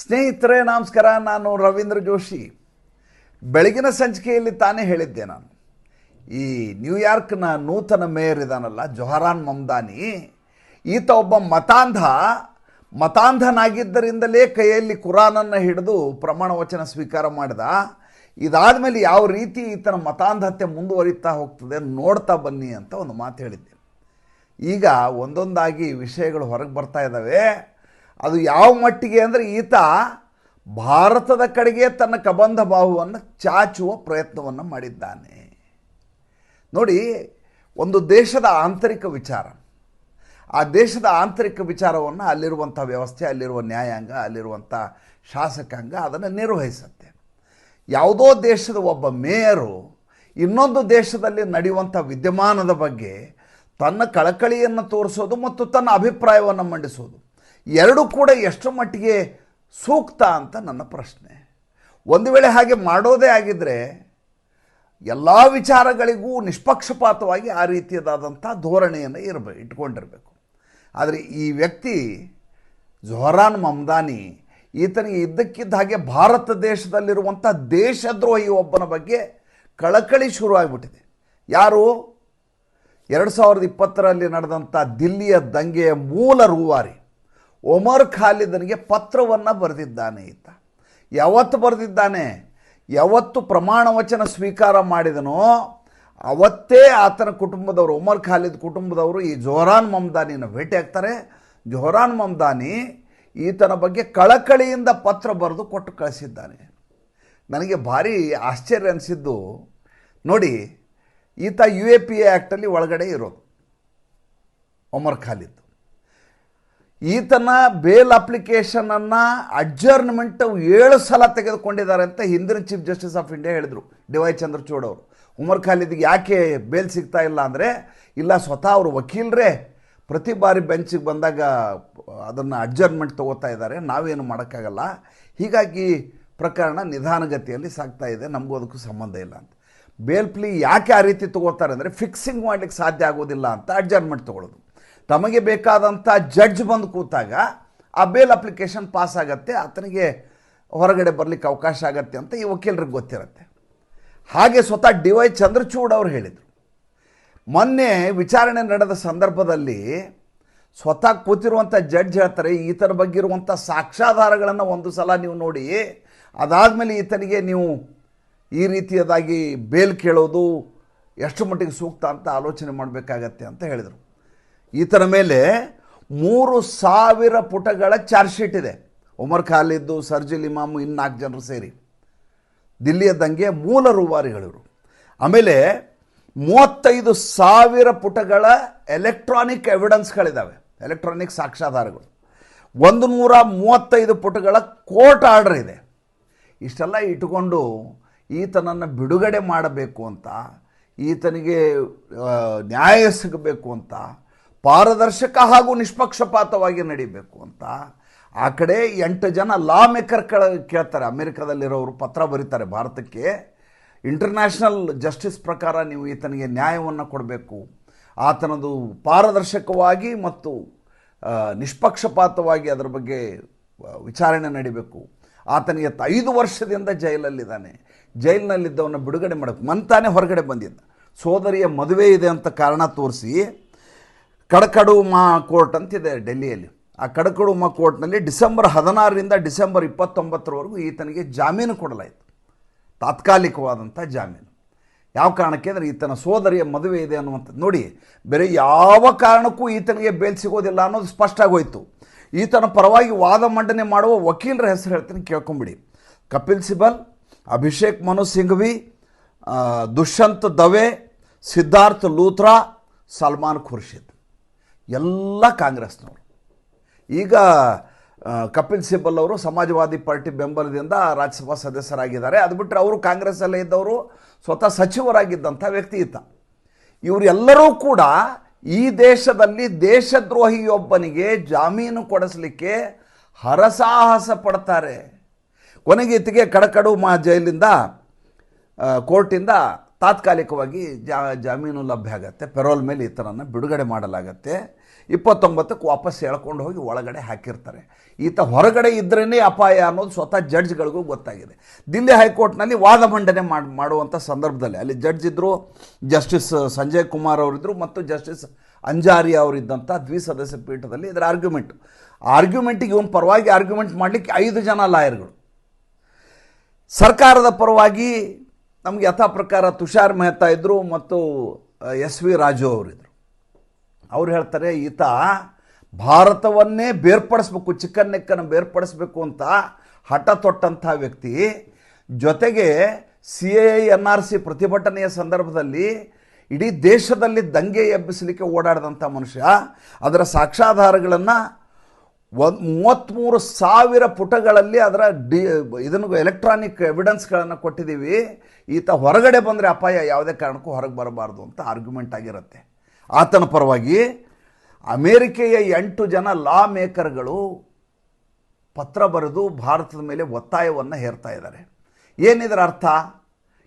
ಸ್ನೇಹಿತರೆ, ನಮಸ್ಕಾರ. ನಾನು ರವೀಂದ್ರ ಜೋಶಿ. ಬೆಳಗಿನ ಸಂಚಿಕೆಯಲ್ಲಿ ತಾನೇ ಹೇಳಿದ್ದೆ ನಾನು. ಈ ನ್ಯೂಯಾರ್ಕ್ನ ನೂತನ ಮೇಯರ್ ಇದಾನಲ್ಲ, ಜೊಹರಾನ್ ಮಮ್ದಾನಿ. ಈತ ಒಬ್ಬ ಮತಾಂಧ. ಮತಾಂಧನಾಗಿದ್ದರಿಂದಲೇ ಕೈಯಲ್ಲಿ ಕುರಾನನ್ನು ಹಿಡಿದು ಪ್ರಮಾಣ ವಚನ ಸ್ವೀಕಾರ ಮಾಡಿದ. ಇದಾದ ಮೇಲೆ ಯಾವ ರೀತಿ ಈತನ ಮತಾಂಧತೆ ಮುಂದುವರಿತಾ ಹೋಗ್ತದೆ ನೋಡ್ತಾ ಬನ್ನಿ ಅಂತ ಒಂದು ಮಾತು ಹೇಳಿದ್ದೆ. ಈಗ ಒಂದೊಂದಾಗಿ ವಿಷಯಗಳು ಹೊರಗೆ ಬರ್ತಾ ಇದ್ದಾವೆ ಅದು ಯಾವ ಮಟ್ಟಿಗೆ ಅಂದರೆ ಈತ ಭಾರತದ ಕಡೆಗೆ ತನ್ನ ಕಬಂಧ ಬಾಹುವನ್ನು ಚಾಚುವ ಪ್ರಯತ್ನವನ್ನು ಮಾಡಿದ್ದಾನೆ. ನೋಡಿ, ಒಂದು ದೇಶದ ಆಂತರಿಕ ವಿಚಾರ. ಆ ದೇಶದ ಆಂತರಿಕ ವಿಚಾರವನ್ನು ಅಲ್ಲಿರುವಂಥ ವ್ಯವಸ್ಥೆ, ಅಲ್ಲಿರುವ ನ್ಯಾಯಾಂಗ ಅಲ್ಲಿರುವಂಥ ಶಾಸಕಾಂಗ ಅದನ್ನು ನಿರ್ವಹಿಸುತ್ತೆ. ಯಾವುದೋ ದೇಶದ ಒಬ್ಬ ಮೇಯರು ಇನ್ನೊಂದು ದೇಶದಲ್ಲಿ ನಡೆಯುವಂಥ ವಿದ್ಯಮಾನದ ಬಗ್ಗೆ ತನ್ನ ಕಳಕಳಿಯನ್ನು ತೋರಿಸೋದು ಮತ್ತು ತನ್ನ ಅಭಿಪ್ರಾಯವನ್ನು ಮಂಡಿಸೋದು. ಎರಡೂ ಕೂಡ ಎಷ್ಟು ಮಟ್ಟಿಗೆ ಸೂಕ್ತ ಅಂತ ನನ್ನ ಪ್ರಶ್ನೆ. ಒಂದು ವೇಳೆ ಹಾಗೆ ಮಾಡೋದೇ ಆಗಿದ್ದರೆ ಎಲ್ಲ ವಿಚಾರಗಳಿಗೂ ನಿಷ್ಪಕ್ಷಪಾತವಾಗಿ ಆ ರೀತಿಯದಾದಂಥ ಧೋರಣೆಯನ್ನು ಇರಬೇಕು ಇಟ್ಕೊಂಡಿರಬೇಕು. ಆದರೆ ಈ ವ್ಯಕ್ತಿ ಜೊಹರಾನ್ ಮಮ್ದಾನಿ, ಈತನಿಗೆ ಇದ್ದಕ್ಕಿದ್ದ ಹಾಗೆ ಭಾರತ ದೇಶದಲ್ಲಿರುವಂಥ ದೇಶದ್ರೋಹಿ ಒಬ್ಬನ ಬಗ್ಗೆ ಕಳಕಳಿ ಶುರುವಾಗ್ಬಿಟ್ಟಿದೆ. ಯಾರು? ಎರಡು ಸಾವಿರದ ಇಪ್ಪತ್ತರಲ್ಲಿ ನಡೆದಂಥ ದಿಲ್ಲಿಯ ದಂಗೆಯ ಮೂಲ ರೂವಾರಿ. ಒಮರ್ ಖಾಲಿದನಿಗೆ ಪತ್ರವನ್ನು ಬರೆದಿದ್ದಾನೆ ಈತ. ಯಾವತ್ತು ಬರೆದಿದ್ದಾನೆ? ಯಾವತ್ತು ಪ್ರಮಾಣ ವಚನ ಸ್ವೀಕಾರ ಮಾಡಿದನೋ ಅವತ್ತೇ ಆತನ ಕುಟುಂಬದವರು, ಒಮರ್ ಖಾಲಿದ್ ಕುಟುಂಬದವರು ಈ ಜೋಹರಾನ್ ಮಮ್ದಾನಿನ ಭೇಟಿ ಆಗ್ತಾರೆ. ಜೋಹರಾನ್ ಮಮ್ದಾನಿ ಈತನ ಬಗ್ಗೆ ಕಳಕಳಿಯಿಂದ ಪತ್ರ ಬರೆದು ಕೊಟ್ಟು ಕಳಿಸಿದ್ದಾನೆ. ನನಗೆ ಭಾರಿ ಆಶ್ಚರ್ಯ ಅನಿಸಿದ್ದು, ನೋಡಿ, ಈತ ಯು ಎ ಪಿ ಎ ಆ್ಯಕ್ಟಲ್ಲಿ ಒಳಗಡೆ ಇರೋದು, ಒಮರ್ ಖಾಲಿದ್ ಈತನ ಬೇಲ್ ಅಪ್ಲಿಕೇಶನನ್ನು ಅಡ್ಜರ್ನ್ಮೆಂಟ್ ಏಳು ಸಲ ತೆಗೆದುಕೊಂಡಿದ್ದಾರೆ ಅಂತ ಹಿಂದಿನ ಚೀಫ್ ಜಸ್ಟಿಸ್ ಆಫ್ ಇಂಡಿಯಾ ಹೇಳಿದರು ಡಿ ವೈ ಚಂದ್ರಚೂಡ್ ಅವರು. ಉಮರ್ ಖಾಲಿದ್ಗೆ ಯಾಕೆ ಬೇಲ್ ಸಿಗ್ತಾ ಇಲ್ಲ ಅಂದರೆ, ಇಲ್ಲ ಸ್ವತಃ ಅವರು ವಕೀಲರೇ ಪ್ರತಿ ಬಾರಿ ಬೆಂಚಿಗೆ ಬಂದಾಗ ಅದನ್ನು ಅಡ್ಜರ್ನ್ಮೆಂಟ್ ತಗೋತಾ ಇದ್ದಾರೆ, ನಾವೇನು ಮಾಡೋಕ್ಕಾಗಲ್ಲ. ಹೀಗಾಗಿ ಪ್ರಕರಣ ನಿಧಾನಗತಿಯಲ್ಲಿ ಸಾಗ್ತಾ ಇದೆ, ನಮಗೂ ಅದಕ್ಕೂ ಸಂಬಂಧ ಇಲ್ಲ ಅಂತ. ಬೇಲ್ ಪ್ಲೀ ಯಾಕೆ ಆ ರೀತಿ ತಗೋತಾರೆ ಅಂದರೆ ಫಿಕ್ಸಿಂಗ್ ಮಾಡಲಿಕ್ಕೆ ಸಾಧ್ಯ ಆಗೋದಿಲ್ಲ ಅಂತ ಅಡ್ಜರ್ನ್ಮೆಂಟ್ ತಗೊಳ್ಳೋದು. ತಮಗೆ ಬೇಕಾದಂಥ ಜಡ್ಜ್ ಬಂದು ಕೂತಾಗ ಆ ಬೇಲ್ ಅಪ್ಲಿಕೇಶನ್ ಪಾಸ್ ಆಗತ್ತೆ, ಆತನಿಗೆ ಹೊರಗಡೆ ಬರಲಿಕ್ಕೆ ಅವಕಾಶ ಆಗತ್ತೆ ಅಂತ ಈ ವಕೀಲರಿಗೆ ಗೊತ್ತಿರುತ್ತೆ. ಹಾಗೆ ಸ್ವತಃ ಡಿ ವೈ ಚಂದ್ರಚೂಡ್ ಅವರು ಹೇಳಿದರು. ಮೊನ್ನೆ ವಿಚಾರಣೆ ನಡೆದ ಸಂದರ್ಭದಲ್ಲಿ ಸ್ವತಃ ಕೂತಿರುವಂಥ ಜಡ್ಜ್ ಹೇಳ್ತಾರೆ, ಈತನ ಬಗ್ಗೆ ಇರುವಂಥ ಸಾಕ್ಷ್ಯಾಧಾರಗಳನ್ನು ಒಂದು ಸಲ ನೀವು ನೋಡಿ, ಅದಾದಮೇಲೆ ಈತನಿಗೆ ನೀವು ಈ ರೀತಿಯದಾಗಿ ಬೇಲ್ ಕೇಳೋದು ಎಷ್ಟು ಮಟ್ಟಿಗೆ ಸೂಕ್ತ ಅಂತ ಆಲೋಚನೆ ಮಾಡಬೇಕಾಗತ್ತೆ ಅಂತ ಹೇಳಿದರು. ಈತನ ಮೇಲೆ ಮೂರು ಸಾವಿರ ಪುಟಗಳ ಚಾರ್ಜ್ ಶೀಟ್ ಇದೆ. ಉಮರ್ ಖಾಲಿದ್ದು, ಸರ್ಜಿಲ್ ಇಮಾಮು ಇನ್ನು ನಾಲ್ಕು ಜನರು ಸೇರಿ. ದಿಲ್ಲಿಯ ದಂಗೆ ಮೂಲ ರೂವಾರಿಗಳಿವರು. ಆಮೇಲೆ ಮೂವತ್ತೈದು ಸಾವಿರ ಪುಟಗಳ ಎಲೆಕ್ಟ್ರಾನಿಕ್ ಎವಿಡೆನ್ಸ್ಗಳಿದ್ದಾವೆ ಎಲೆಕ್ಟ್ರಾನಿಕ್ ಸಾಕ್ಷ್ಯಾಧಾರಗಳು. ಒಂದು ನೂರ ಮೂವತ್ತೈದು ಪುಟಗಳ ಕೋರ್ಟ್ ಆರ್ಡರ್ ಇದೆ. ಇಷ್ಟೆಲ್ಲ ಇಟ್ಟುಕೊಂಡು ಈತನನ್ನು ಬಿಡುಗಡೆ ಮಾಡಬೇಕು ಅಂತ, ಈತನಿಗೆ ನ್ಯಾಯ ಸಿಗಬೇಕು ಅಂತ ಪಾರದರ್ಶಕ ಹಾಗೂ ನಿಷ್ಪಕ್ಷಪಾತವಾಗಿ ನಡಿಬೇಕು ಅಂತ. ಆ ಕಡೆ ಎಂಟು ಜನ ಲಾ ಮೇಕರ್ ಕೆಳ ಕೇಳ್ತಾರೆ. ಅಮೆರಿಕದಲ್ಲಿರೋರು ಪತ್ರ ಬರೀತಾರೆ ಭಾರತಕ್ಕೆ. ಇಂಟರ್ನ್ಯಾಷನಲ್ ಜಸ್ಟಿಸ್ ಪ್ರಕಾರ ನೀವು ಈತನಿಗೆ ನ್ಯಾಯವನ್ನು ಕೊಡಬೇಕು. ಆತನದು ಪಾರದರ್ಶಕವಾಗಿ ಮತ್ತು ನಿಷ್ಪಕ್ಷಪಾತವಾಗಿ ಅದರ ಬಗ್ಗೆ ವಿಚಾರಣೆ ನಡಿಬೇಕು. ಆತನಿಗೆ ಐದು ವರ್ಷದಿಂದ ಜೈಲಲ್ಲಿದ್ದಾನೆ. ಜೈಲಿನಲ್ಲಿದ್ದವನ್ನ ಬಿಡುಗಡೆ ಮಾಡಬೇಕು ಮಂತಾನೆ ಹೊರಗಡೆ ಬಂದಿದ್ದ. ಸೋದರಿಯ ಮದುವೆ ಇದೆ ಅಂತ ಕಾರಣ ತೋರಿಸಿ ಕಡಕಡು ಮಾ ಕೋರ್ಟ್ ಅಂತಿದೆ ಡೆಲ್ಲಿಯಲ್ಲಿ. ಆ ಕಡಕಡು ಮಾ ಕೋರ್ಟ್ನಲ್ಲಿ ಡಿಸೆಂಬರ್ ಹದಿನಾರರಿಂದ ಡಿಸೆಂಬರ್ ಇಪ್ಪತ್ತೊಂಬತ್ತರವರೆಗೂ ಈತನಿಗೆ ಜಾಮೀನು ಕೊಡಲಾಯಿತು. ತಾತ್ಕಾಲಿಕವಾದಂಥ ಜಾಮೀನು. ಯಾವ ಕಾರಣಕ್ಕೆ ಅಂದರೆ ಈತನ ಸೋದರಿಯ ಮದುವೆ ಇದೆ ಅನ್ನುವಂಥದ್ದು. ನೋಡಿ, ಬೇರೆ ಯಾವ ಕಾರಣಕ್ಕೂ ಈತನಿಗೆ ಬೇಲ್ ಸಿಗೋದಿಲ್ಲ ಅನ್ನೋದು ಸ್ಪಷ್ಟ ಆಗೋಯ್ತು ಈತನ ಪರವಾಗಿ ವಾದ ಮಂಡನೆ ಮಾಡುವ ವಕೀಲರ ಹೆಸರು ಹೇಳ್ತೀನಿ, ಕೇಳ್ಕೊಂಬಿಡಿ. ಕಪಿಲ್ ಸಿಬಲ್, ಅಭಿಷೇಕ್ ಮನು ಸಿಂಘವಿ ದುಷ್ಯಂತ್ ದವೆ, ಸಿದ್ಧಾರ್ಥ್ ಲೂತ್ರಾ, ಸಲ್ಮಾನ್ ಖುರ್ಷಿದ್. ಎಲ್ಲ ಕಾಂಗ್ರೆಸ್ನವರು. ಈಗ ಕಪಿಲ್ ಸಿಬಲ್ ಅವರು ಸಮಾಜವಾದಿ ಪಾರ್ಟಿ ಬೆಂಬಲದಿಂದ ರಾಜ್ಯಸಭಾ ಸದಸ್ಯರಾಗಿದ್ದಾರೆ. ಅದು ಬಿಟ್ಟರೆ ಅವರು ಕಾಂಗ್ರೆಸ್ಸಲ್ಲೇ ಇದ್ದವರು, ಸ್ವತಃ ಸಚಿವರಾಗಿದ್ದಂಥ ವ್ಯಕ್ತಿ ಇತ್ತ ಇವರೆಲ್ಲರೂ ಕೂಡ ಈ ದೇಶದಲ್ಲಿ ದೇಶದ್ರೋಹಿಯೊಬ್ಬನಿಗೆ ಜಾಮೀನು ಕೊಡಿಸಲಿಕ್ಕೆ ಹರಸಾಹಸ ಪಡ್ತಾರೆ. ಕೊನೆಗೆ ಇತ್ತಿಗೆ ಕಡಕಡು ಮಾ ಜೈಲಿಂದ ಕೋರ್ಟಿಂದ ತಾತ್ಕಾಲಿಕವಾಗಿ ಜಾ, ಜಾಮೀನು ಲಭ್ಯ ಆಗತ್ತೆ. ಪೆರೋಲ್ ಮೇಲೆ ಈ ಥರನ ಬಿಡುಗಡೆ ಮಾಡಲಾಗತ್ತೆ. ಇಪ್ಪತ್ತೊಂಬತ್ತಕ್ಕೆ ವಾಪಸ್ ಎಳ್ಕೊಂಡು ಹೋಗಿ ಒಳಗಡೆ ಹಾಕಿರ್ತಾರೆ. ಈತ ಹೊರಗಡೆ ಇದ್ರೇ ಅಪಾಯ ಅನ್ನೋದು ಸ್ವತಃ ಜಡ್ಜ್ಗಳಿಗೂ ಗೊತ್ತಾಗಿದೆ. ದಿಲ್ಲಿ ಹೈಕೋರ್ಟ್ನಲ್ಲಿ ವಾದ ಮಂಡನೆ ಮಾಡಿ, ಮಾಡುವಂಥ ಸಂದರ್ಭದಲ್ಲಿ ಅಲ್ಲಿ ಜಡ್ಜ್ ಇದ್ದರು ಜಸ್ಟಿಸ್ ಸಂಜಯ್ ಕುಮಾರ್ ಅವರಿದ್ದರು ಮತ್ತು ಜಸ್ಟಿಸ್ ಅಂಜಾರಿ ಅವರಿದ್ದಂಥ ದ್ವಿಸದಸ್ಯ ಪೀಠದಲ್ಲಿ ಇದರ ಆರ್ಗ್ಯುಮೆಂಟ್. ಆರ್ಗ್ಯುಮೆಂಟಿಗೆ ಇವನು ಪರವಾಗಿ ಆರ್ಗ್ಯುಮೆಂಟ್ ಮಾಡಲಿಕ್ಕೆ ಐದು ಜನ ಲಾಯರ್ಗಳು. ಸರ್ಕಾರದ ಪರವಾಗಿ ನಮಗೆ ಯಥಾ ಪ್ರಕಾರ ತುಷಾರ್ ಮೆಹ್ತಾ ಇದ್ದರು ಮತ್ತು ಎಸ್ ವಿ ರಾಜು ಅವರಿದ್ದರು ಅವ್ರು ಹೇಳ್ತಾರೆ, ಈತ ಭಾರತವನ್ನೇ ಬೇರ್ಪಡಿಸ್ಬೇಕು ಚಿಕ್ಕನ್ ನೆಕ್ಕನ್ನು ಬೇರ್ಪಡಿಸ್ಬೇಕು ಅಂತ ಹಠ ತೊಟ್ಟಂಥ ವ್ಯಕ್ತಿ. ಜೊತೆಗೆ C A N R C ಪ್ರತಿಭಟನೆಯ ಸಂದರ್ಭದಲ್ಲಿ ಇಡೀ ದೇಶದಲ್ಲಿ ದಂಗೆ ಎಬ್ಬಿಸಲಿಕ್ಕೆ ಓಡಾಡಿದಂಥ ಮನುಷ್ಯ. ಅದರ ಸಾಕ್ಷ್ಯಾಧಾರಗಳನ್ನು ಒಂದು ಮೂವತ್ತ್ಮೂರು ಸಾವಿರ ಪುಟಗಳಲ್ಲಿ ಅದರ ಡಿ, ಇದನ್ನು ಎಲೆಕ್ಟ್ರಾನಿಕ್ ಎವಿಡೆನ್ಸ್ಗಳನ್ನು ಕೊಟ್ಟಿದ್ದೀವಿ. ಈತ ಹೊರಗಡೆ ಬಂದರೆ ಅಪಾಯ, ಯಾವುದೇ ಕಾರಣಕ್ಕೂ ಹೊರಗೆ ಬರಬಾರ್ದು ಅಂತ ಆರ್ಗ್ಯುಮೆಂಟ್ ಆಗಿರುತ್ತೆ. ಆತನ ಪರವಾಗಿ ಅಮೇರಿಕೆಯ ಎಂಟು ಜನ ಲಾ ಮೇಕರ್ಗಳು ಪತ್ರ ಬರೆದು ಭಾರತದ ಮೇಲೆ ಒತ್ತಾಯವನ್ನು ಹೇರ್ತಾ ಇದ್ದಾರೆ. ಏನಿದರ ಅರ್ಥ?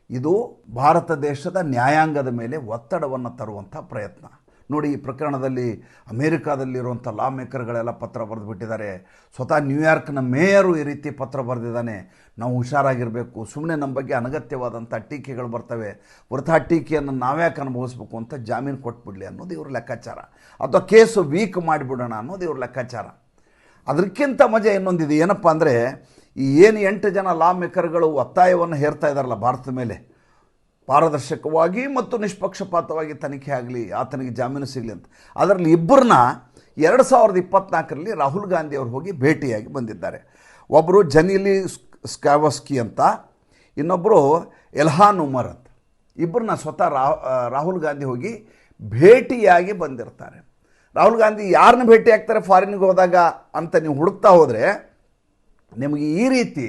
ಇದು ಭಾರತ ದೇಶದ ನ್ಯಾಯಾಂಗದ ಮೇಲೆ ಒತ್ತಡವನ್ನು ತರುವಂಥ ಪ್ರಯತ್ನ. ನೋಡಿ, ಈ ಪ್ರಕರಣದಲ್ಲಿ ಅಮೇರಿಕಾದಲ್ಲಿರುವಂಥ ಲಾ ಮೇಕರ್ಗಳೆಲ್ಲ ಪತ್ರ ಬರೆದು ಬಿಟ್ಟಿದ್ದಾರೆ ಸ್ವತಃ ನ್ಯೂಯಾರ್ಕ್ನ ಮೇಯರು ಈ ರೀತಿ ಪತ್ರ ಬರೆದಿದ್ದಾನೆ. ನಾವು ಹುಷಾರಾಗಿರಬೇಕು. ಸುಮ್ಮನೆ ನಮ್ಮ ಬಗ್ಗೆ ಅನಗತ್ಯವಾದಂಥ ಟೀಕೆಗಳು ಬರ್ತವೆ. ವೃಥಾ ಟೀಕೆಯನ್ನು ನಾವ್ಯಾಕೆ ಅನುಭವಿಸ್ಬೇಕು ಅಂತ ಜಾಮೀನು ಕೊಟ್ಬಿಡಲಿ ಅನ್ನೋದು ಇವ್ರ ಲೆಕ್ಕಾಚಾರ. ಅಥವಾ ಕೇಸು ವೀಕ್ ಮಾಡಿಬಿಡೋಣ ಅನ್ನೋದು ಇವ್ರ ಲೆಕ್ಕಾಚಾರ. ಅದಕ್ಕಿಂತ ಮಜಾ ಇನ್ನೊಂದಿದೆ. ಏನಪ್ಪ ಅಂದರೆ, ಈ ಏನು ಎಂಟು ಜನ ಲಾ ಮೇಕರ್ಗಳು ಒತ್ತಾಯವನ್ನು ಹೇರ್ತಾ ಇದ್ದಾರಲ್ಲ ಭಾರತದ ಮೇಲೆ? ಪಾರದರ್ಶಕವಾಗಿ ಮತ್ತು ನಿಷ್ಪಕ್ಷಪಾತವಾಗಿ ತನಿಖೆ ಆಗಲಿ, ಆತನಿಗೆ ಜಾಮೀನು ಸಿಗಲಿ ಅಂತ. ಅದರಲ್ಲಿ ಇಬ್ಬರನ್ನ ಎರಡು ಸಾವಿರದ ಇಪ್ಪತ್ನಾಲ್ಕರಲ್ಲಿ ರಾಹುಲ್ ಗಾಂಧಿ ಅವರು ಹೋಗಿ ಭೇಟಿಯಾಗಿ ಬಂದಿದ್ದಾರೆ. ಒಬ್ಬರು ಜನಿಲಿ ಸ್ಕಾವಸ್ಕಿ ಅಂತ ಇನ್ನೊಬ್ಬರು ಎಲ್ಹಾನ್ ಉಮರ್ ಅಂತ. ಇಬ್ಬರನ್ನ ಸ್ವತಃ ರಾಹುಲ್ ಗಾಂಧಿ ಹೋಗಿ ಭೇಟಿಯಾಗಿ ಬಂದಿರ್ತಾರೆ. ರಾಹುಲ್ ಗಾಂಧಿ ಯಾರನ್ನ ಭೇಟಿ ಆಗ್ತಾರೆ ಫಾರಿನ್ಗೆ ಹೋದಾಗ ಅಂತ ನೀವು ಹುಡುಕ್ತಾ ಹೋದರೆ, ನಿಮಗೆ ಈ ರೀತಿ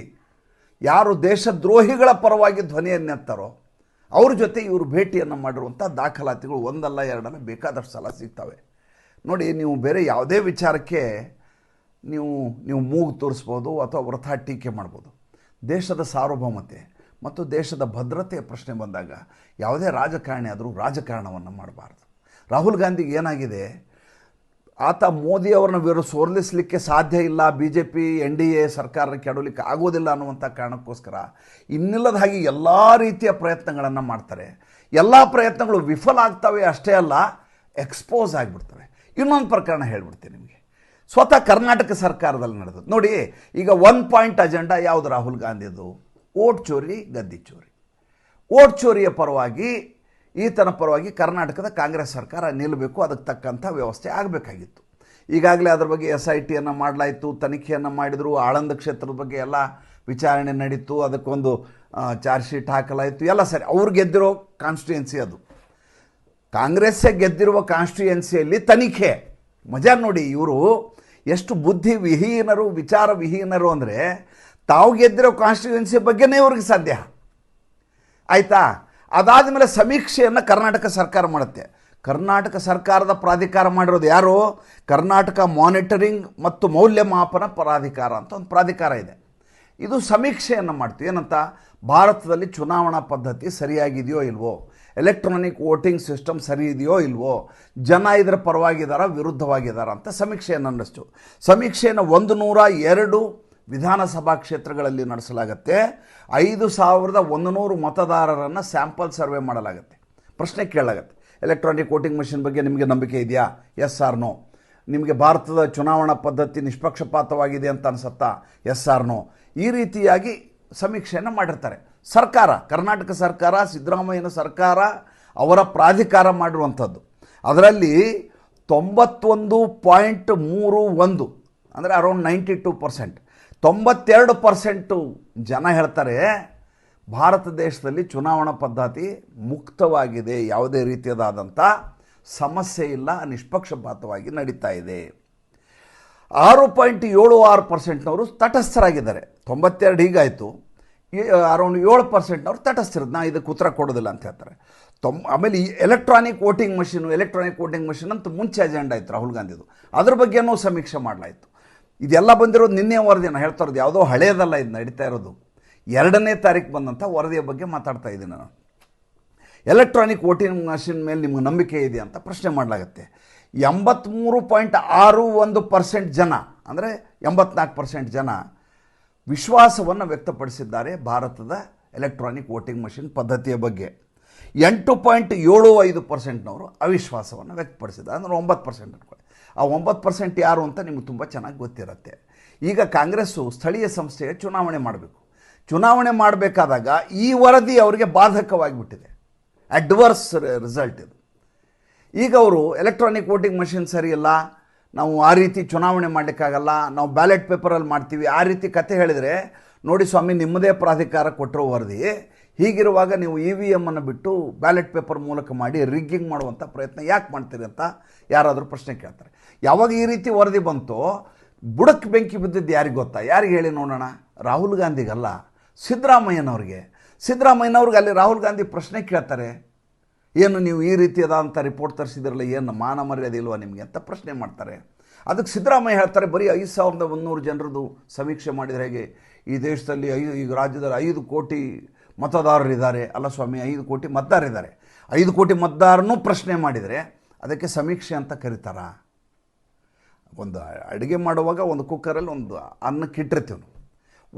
ಯಾರು ದೇಶದ್ರೋಹಿಗಳ ಪರವಾಗಿ ಧ್ವನಿಯನ್ನೆತ್ತಾರೋ ಅವ್ರ ಜೊತೆ ಇವರು ಭೇಟಿಯನ್ನು ಮಾಡಿರುವಂಥ ದಾಖಲಾತಿಗಳು ಒಂದಲ್ಲ ಎರಡಲ್ಲ ಬೇಕಾದಷ್ಟು ಸಲ ಸಿಗ್ತವೆ. ನೋಡಿ, ನೀವು ಬೇರೆ ಯಾವುದೇ ವಿಚಾರಕ್ಕೆ ನೀವು ನೀವು ಮೂಗು ತೋರಿಸ್ಬೋದು ಅಥವಾ ವೃಥ ಟೀಕೆ ಮಾಡ್ಬೋದು. ದೇಶದ ಸಾರ್ವಭೌಮತೆ ಮತ್ತು ದೇಶದ ಭದ್ರತೆಯ ಪ್ರಶ್ನೆ ಬಂದಾಗ ಯಾವುದೇ ರಾಜಕಾರಣಿ ಆದರೂ ರಾಜಕಾರಣವನ್ನು ಮಾಡಬಾರ್ದು. ರಾಹುಲ್ ಗಾಂಧಿಗೆ ಏನಾಗಿದೆ? ಆತ ಮೋದಿ ಅವರನ್ನ ವಿರುದ್ಧ ಸೋಲಿಸಲಿಕ್ಕೆ ಸಾಧ್ಯ ಇಲ್ಲ. B J P N D A ಸರ್ಕಾರ ಕೆಡಲಿಕ್ಕೆ ಆಗೋದಿಲ್ಲ ಅನ್ನುವಂಥ ಕಾರಣಕ್ಕೋಸ್ಕರ ಇನ್ನಿಲ್ಲದ ಹಾಗೆ ಎಲ್ಲ ರೀತಿಯ ಪ್ರಯತ್ನಗಳನ್ನು ಮಾಡ್ತಾರೆ. ಎಲ್ಲ ಪ್ರಯತ್ನಗಳು ವಿಫಲ ಆಗ್ತವೆ ಅಷ್ಟೇ ಅಲ್ಲ ಎಕ್ಸ್ಪೋಸ್ ಆಗಿಬಿಡ್ತವೆ. ಇನ್ನೊಂದು ಪ್ರಕರಣ ಹೇಳ್ಬಿಡ್ತೀನಿ ನಿಮಗೆ. ಸ್ವತಃ ಕರ್ನಾಟಕ ಸರ್ಕಾರದಲ್ಲಿ ನಡೆದದ್ದು. ನೋಡಿ, ಈಗ ಒನ್ ಪಾಯಿಂಟ್ ಅಜೆಂಡಾ ಯಾವುದು? ರಾಹುಲ್ ಗಾಂಧಿದು ಓಟ್ ಚೋರಿ, ಗದ್ದಿ ಚೋರಿ. ಓಟ್ ಚೋರಿಯ ಪರವಾಗಿ ಈತನ ಪರವಾಗಿ ಕರ್ನಾಟಕದ ಕಾಂಗ್ರೆಸ್ ಸರ್ಕಾರ ನಿಲ್ಲಬೇಕು, ಅದಕ್ಕೆ ತಕ್ಕಂಥ ವ್ಯವಸ್ಥೆ ಆಗಬೇಕಾಗಿತ್ತು. ಈಗಾಗಲೇ ಅದರ ಬಗ್ಗೆ ಎಸ್ ಐ ಟಿಯನ್ನು ಮಾಡಲಾಯಿತು, ತನಿಖೆಯನ್ನು ಮಾಡಿದರು, ಆಳಂದ ಕ್ಷೇತ್ರದ ಬಗ್ಗೆ ಎಲ್ಲ ವಿಚಾರಣೆ ನಡೀತು, ಅದಕ್ಕೊಂದು ಚಾರ್ಜ್ ಶೀಟ್ ಹಾಕಲಾಯಿತು, ಎಲ್ಲ ಸರಿ. ಅವ್ರು ಗೆದ್ದಿರೋ ಕಾನ್ಸ್ಟಿಟ್ಯೂಯೆನ್ಸಿ ಅದು. ಕಾಂಗ್ರೆಸ್ಸೇ ಗೆದ್ದಿರುವ ಕಾನ್ಸ್ಟಿಟ್ಯೂಯೆನ್ಸಿಯಲ್ಲಿ ತನಿಖೆ. ಮಜಾ ನೋಡಿ, ಇವರು ಎಷ್ಟು ಬುದ್ಧಿ ವಿಹೀನರು ವಿಚಾರ ವಿಹೀನರು ಅಂದರೆ ತಾವು ಗೆದ್ದಿರೋ ಕಾನ್ಸ್ಟಿಟ್ಯೂಯೆನ್ಸಿ ಬಗ್ಗೆನೇ ಇವ್ರಿಗೆ ಸಾಧ್ಯ ಆಯಿತಾ? ಅದಾದಮೇಲೆ ಸಮೀಕ್ಷೆಯನ್ನು ಕರ್ನಾಟಕ ಸರ್ಕಾರ ಮಾಡುತ್ತೆ. ಕರ್ನಾಟಕ ಸರ್ಕಾರದ ಪ್ರಾಧಿಕಾರ ಮಾಡಿರೋದು ಯಾರು? ಕರ್ನಾಟಕ ಮಾನಿಟರಿಂಗ್ ಮತ್ತು ಮೌಲ್ಯಮಾಪನ ಪ್ರಾಧಿಕಾರ ಅಂತ ಒಂದು ಪ್ರಾಧಿಕಾರ ಇದೆ. ಇದು ಸಮೀಕ್ಷೆಯನ್ನು ಮಾಡ್ತೀವಿ. ಏನಂತ? ಭಾರತದಲ್ಲಿ ಚುನಾವಣಾ ಪದ್ಧತಿ ಸರಿಯಾಗಿದೆಯೋ ಇಲ್ವೋ? ಎಲೆಕ್ಟ್ರಾನಿಕ್ ವೋಟಿಂಗ್ ಸಿಸ್ಟಮ್ ಸರಿ ಇದೆಯೋ ಇಲ್ವೋ? ಜನ ಇದರ ಪರವಾಗಿದ್ದಾರಾ ವಿರುದ್ಧವಾಗಿದ್ದಾರಾ ಅಂತ ಸಮೀಕ್ಷೆಯನ್ನು ನಡೆಸ್ತು ಸಮೀಕ್ಷೆಯನ್ನು ಒಂದು ನೂರ ಎರಡು ವಿಧಾನಸಭಾ ಕ್ಷೇತ್ರಗಳಲ್ಲಿ ನಡೆಸಲಾಗುತ್ತೆ. ಐದು ಸಾವಿರದ ಒಂದು ನೂರು ಮತದಾರರನ್ನು ಸ್ಯಾಂಪಲ್ ಸರ್ವೆ ಮಾಡಲಾಗುತ್ತೆ. ಪ್ರಶ್ನೆ ಕೇಳಲಾಗತ್ತೆ. ಎಲೆಕ್ಟ್ರಾನಿಕ್ ವೋಟಿಂಗ್ ಮಿಷಿನ್ ಬಗ್ಗೆ ನಿಮಗೆ ನಂಬಿಕೆ ಇದೆಯಾ? ಎಸ್ ಆರ್ ನೋ ನಿಮಗೆ ಭಾರತದ ಚುನಾವಣಾ ಪದ್ಧತಿ ನಿಷ್ಪಕ್ಷಪಾತವಾಗಿದೆ ಅಂತ ಅನಿಸತ್ತಾ? ಎಸ್ ಆರ್ ನೋ ಈ ರೀತಿಯಾಗಿ ಸಮೀಕ್ಷೆಯನ್ನು ಮಾಡಿರ್ತಾರೆ. ಸರ್ಕಾರ, ಕರ್ನಾಟಕ ಸರ್ಕಾರ, ಸಿದ್ದರಾಮಯ್ಯನ ಸರ್ಕಾರ ಅವರ ಪ್ರಾಧಿಕಾರ ಮಾಡಿರುವಂಥದ್ದು. ಅದರಲ್ಲಿ ತೊಂಬತ್ತೊಂದು ಪಾಯಿಂಟ್ ಮೂರು ಒಂದು, ಅಂದರೆ ಅರೌಂಡ್ ನೈಂಟಿ ಟು ಪರ್ಸೆಂಟ್ ತೊಂಬತ್ತೆರಡು ಪರ್ಸೆಂಟು ಜನ ಹೇಳ್ತಾರೆ, ಭಾರತ ದೇಶದಲ್ಲಿ ಚುನಾವಣಾ ಪದ್ಧತಿ ಮುಕ್ತವಾಗಿದೆ, ಯಾವುದೇ ರೀತಿಯದಾದಂಥ ಸಮಸ್ಯೆ ಇಲ್ಲ, ನಿಷ್ಪಕ್ಷಪಾತವಾಗಿ ನಡೀತಾ ಇದೆ. ಆರು ಪಾಯಿಂಟ್ ಏಳು ಆರು ಪರ್ಸೆಂಟ್ನವರು ತಟಸ್ಥರಾಗಿದ್ದಾರೆ. ತೊಂಬತ್ತೆರಡು ಹೀಗಾಯಿತು. ಅರೌಂಡ್ ಏಳು ಪರ್ಸೆಂಟ್ನವ್ರು ತಟಸ್ಥಿರೋದು ನಾ ಇದಕ್ಕೆ ಉತ್ತರ ಕೊಡೋದಿಲ್ಲ ಅಂತ ಹೇಳ್ತಾರೆ. ತೊಂಬ ಆಮೇಲೆ ಈ electronic voting machine electronic voting machine ಅಂತ ಮುಂಚೆ ಅಜೆಂಡಾ ಇತ್ತು ರಾಹುಲ್ ಗಾಂಧಿದು. ಅದ್ರ ಬಗ್ಗೆನೂ ಸಮೀಕ್ಷೆ ಮಾಡಲಾಯಿತು. ಇದೆಲ್ಲ ಬಂದಿರೋದು ನಿನ್ನೆ ವರದಿ ನಾನು ಹೇಳ್ತಾ ಇರೋದು ಯಾವುದೋ ಹಳೆಯದಲ್ಲ ಇದು ನಡೀತಾ ಇರೋದು. ಎರಡನೇ ತಾರೀಕು ಬಂದಂಥ ವರದಿಯ ಬಗ್ಗೆ ಮಾತಾಡ್ತಾ ಇದ್ದೀನಿ ನಾನು. ಎಲೆಕ್ಟ್ರಾನಿಕ್ ವೋಟಿಂಗ್ ಮಷಿನ್ ಮೇಲೆ ನಿಮ್ಗೆ ನಂಬಿಕೆ ಇದೆ ಅಂತ ಪ್ರಶ್ನೆ ಮಾಡಲಾಗತ್ತೆ. ಎಂಬತ್ತ್ಮೂರು ಪಾಯಿಂಟ್ ಆರು ಒಂದು ಪರ್ಸೆಂಟ್ ಜನ, ಅಂದರೆ ಎಂಬತ್ನಾಲ್ಕು ಪರ್ಸೆಂಟ್ ಜನ ವಿಶ್ವಾಸವನ್ನು ವ್ಯಕ್ತಪಡಿಸಿದ್ದಾರೆ ಭಾರತದ ಎಲೆಕ್ಟ್ರಾನಿಕ್ ವೋಟಿಂಗ್ ಮಷಿನ್ ಪದ್ಧತಿಯ ಬಗ್ಗೆ. ಎಂಟು ಪಾಯಿಂಟ್ ಏಳು ಐದು ಪರ್ಸೆಂಟ್ನವರು ಅವಿಶ್ವಾಸವನ್ನು ವ್ಯಕ್ತಪಡಿಸಿದ್ದಾರೆ, ಅಂದರೆ ಒಂಬತ್ತು ಪರ್ಸೆಂಟ್ ಅನ್ಕೊಳ್ಳಿ ಆ ಒಂಬತ್ತು ಪರ್ಸೆಂಟ್ ಯಾರು ಅಂತ ನಿಮ್ಗೆ ತುಂಬ ಚೆನ್ನಾಗಿ ಗೊತ್ತಿರುತ್ತೆ. ಈಗ ಕಾಂಗ್ರೆಸ್ಸು ಸ್ಥಳೀಯ ಸಂಸ್ಥೆಯ ಚುನಾವಣೆ ಮಾಡಬೇಕು. ಚುನಾವಣೆ ಮಾಡಬೇಕಾದಾಗ ಈ ವರದಿ ಅವರಿಗೆ ಬಾಧಕವಾಗಿಬಿಟ್ಟಿದೆ. ಅಡ್ವರ್ಸ್ ರಿಸಲ್ಟ್ ಇದು. ಈಗ ಅವರು ಎಲೆಕ್ಟ್ರಾನಿಕ್ ವೋಟಿಂಗ್ ಮಷಿನ್ ಸರಿಯಿಲ್ಲ ನಾವು ಆ ರೀತಿ ಚುನಾವಣೆ ಮಾಡಲಿಕ್ಕಾಗಲ್ಲ, ನಾವು ಬ್ಯಾಲೆಟ್ ಪೇಪರಲ್ಲಿ ಮಾಡ್ತೀವಿ, ಆ ರೀತಿ ಕತೆ ಹೇಳಿದರೆ, ನೋಡಿ ಸ್ವಾಮಿ, ನಿಮ್ಮದೇ ಪ್ರಾಧಿಕಾರ ಕೊಟ್ಟಿರೋ ವರದಿ ಹೀಗಿರುವಾಗ ನೀವು ಇ ವಿ ಎಮ್ಮನ್ನು ಬಿಟ್ಟು ಬ್ಯಾಲೆಟ್ ಪೇಪರ್ ಮೂಲಕ ಮಾಡಿ ರಿಗ್ಗಿಂಗ್ ಮಾಡುವಂಥ ಪ್ರಯತ್ನ ಯಾಕೆ ಮಾಡ್ತೀರಿ ಅಂತ ಯಾರಾದರೂ ಪ್ರಶ್ನೆ ಕೇಳ್ತಾರೆ. ಯಾವಾಗ ಈ ರೀತಿ ವರದಿ ಬಂತೋ ಬುಡಕ್ಕೆ ಬೆಂಕಿ ಬಿದ್ದಿದ್ದು ಯಾರಿಗೆ ಗೊತ್ತಾ? ಯಾರಿಗೆ ಹೇಳಿ ನೋಡೋಣ? ರಾಹುಲ್ ಗಾಂಧಿಗಲ್ಲ, ಸಿದ್ದರಾಮಯ್ಯನವ್ರಿಗೆ. ಸಿದ್ದರಾಮಯ್ಯನವ್ರಿಗೆ ಅಲ್ಲಿ ರಾಹುಲ್ ಗಾಂಧಿ ಪ್ರಶ್ನೆ ಕೇಳ್ತಾರೆ. ಏನು ನೀವು ಈ ರೀತಿಯಾದಂಥ ರಿಪೋರ್ಟ್ ತರಿಸಿದ್ರಲ್ಲ, ಏನು ಮಾನ ಮರ್ಯಾದೆ ಇಲ್ವಾ ನಿಮಗೆ ಅಂತ ಪ್ರಶ್ನೆ ಮಾಡ್ತಾರೆ. ಅದಕ್ಕೆ ಸಿದ್ದರಾಮಯ್ಯ ಹೇಳ್ತಾರೆ, ಬರೀ ಐದು ಸಾವಿರದ ಮುನ್ನೂರು ಜನರದು ಸಮೀಕ್ಷೆ ಮಾಡಿದರೆ ಹೇಗೆ? ಈ ದೇಶದಲ್ಲಿ ಐದು, ಈಗ ರಾಜ್ಯದಲ್ಲಿ ಐದು ಕೋಟಿ ಮತದಾರರಿದ್ದಾರೆ. ಅಲ್ಲ ಸ್ವಾಮಿ, ಐದು ಕೋಟಿ ಮತದಾರರಿದ್ದಾರೆ. ಐದು ಕೋಟಿ ಮತದಾರನೂ ಪ್ರಶ್ನೆ ಮಾಡಿದರೆ ಅದಕ್ಕೆ ಸಮೀಕ್ಷೆ ಅಂತ ಕರೀತಾರ. ಒಂದು ಅಡುಗೆ ಮಾಡುವಾಗ ಒಂದು ಕುಕ್ಕರಲ್ಲಿ ಒಂದು ಅನ್ನಕ್ಕೆ ಇಟ್ಟಿರ್ತೀವಿ ನಾವು.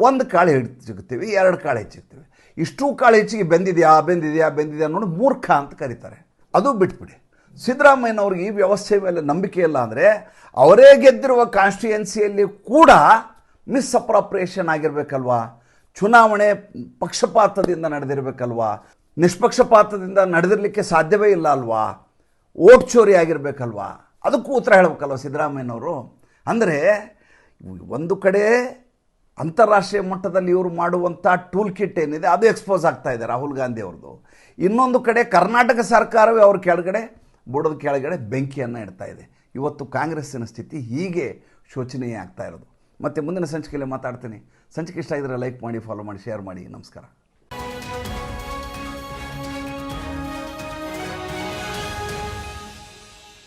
ಒಂದು ಕಾಳು ಹೆಚ್ಚಿಗ್ತೀವಿ ಎರಡು ಕಾಳು ಹೆಚ್ಚಿರ್ತೀವಿ ಇಷ್ಟು ಕಾಳು ಹೆಚ್ಚಿಗೆ ಬೆಂದಿದೆಯಾ ಬೆಂದಿದೆಯಾ ಬೆಂದಿದೆಯಾ ನೋಡಿ ಮೂರ್ಖ ಅಂತ ಕರೀತಾರೆ. ಅದು ಬಿಟ್ಬಿಡಿ. ಸಿದ್ದರಾಮಯ್ಯನವ್ರಿಗೆ ಈ ವ್ಯವಸ್ಥೆ ಮೇಲೆ ನಂಬಿಕೆ ಇಲ್ಲ ಅಂದರೆ ಅವರೇ ಗೆದ್ದಿರುವ ಕಾನ್ಸ್ಟಿಟ್ಯುಯೆನ್ಸಿಯಲ್ಲಿ ಕೂಡ ಮಿಸ್ ಅಪ್ರಾಪ್ರಿಯೇಷನ್ ಆಗಿರಬೇಕಲ್ವಾ? ಚುನಾವಣೆ ಪಕ್ಷಪಾತದಿಂದ ನಡೆದಿರಬೇಕಲ್ವಾ? ನಿಷ್ಪಕ್ಷಪಾತದಿಂದ ನಡೆದಿರಲಿಕ್ಕೆ ಸಾಧ್ಯವೇ ಇಲ್ಲ ಅಲ್ವಾ? ಓಟ್ ಚೋರಿ ಆಗಿರಬೇಕಲ್ವಾ? ಅದಕ್ಕೂ ಉತ್ತರ ಹೇಳಬೇಕಲ್ವ ಸಿದ್ದರಾಮಯ್ಯನವರು? ಅಂದರೆ ಒಂದು ಕಡೆ ಅಂತಾರಾಷ್ಟ್ರೀಯ ಮಟ್ಟದಲ್ಲಿ ಇವರು ಮಾಡುವಂಥ ಟೂಲ್ ಕಿಟ್ ಏನಿದೆ, ಅದು ಎಕ್ಸ್ಪೋಸ್ ಆಗ್ತಾ ಇದೆ ರಾಹುಲ್ ಗಾಂಧಿ ಅವ್ರದ್ದು. ಇನ್ನೊಂದು ಕಡೆ ಕರ್ನಾಟಕ ಸರ್ಕಾರವೇ ಅವ್ರ ಕೆಳಗಡೆ ಬುಡದ ಕೆಳಗಡೆ ಬೆಂಕಿಯನ್ನು ಇಡ್ತಾ ಇದೆ. ಇವತ್ತು ಕಾಂಗ್ರೆಸ್ಸಿನ ಸ್ಥಿತಿ ಹೀಗೆ ಶೋಚನೀಯ ಆಗ್ತಾ ಇರೋದು. ಮತ್ತು ಮುಂದಿನ ಸಂಚಿಕೆಯಲ್ಲಿ ಮಾತಾಡ್ತೀನಿ. ಸಂಚಿಕೆ ಇಷ್ಟ ಇದ್ದರೆ ಲೈಕ್ ಮಾಡಿ ಫಾಲೋ ಮಾಡಿ ಶೇರ್ ಮಾಡಿ. ನಮಸ್ಕಾರ.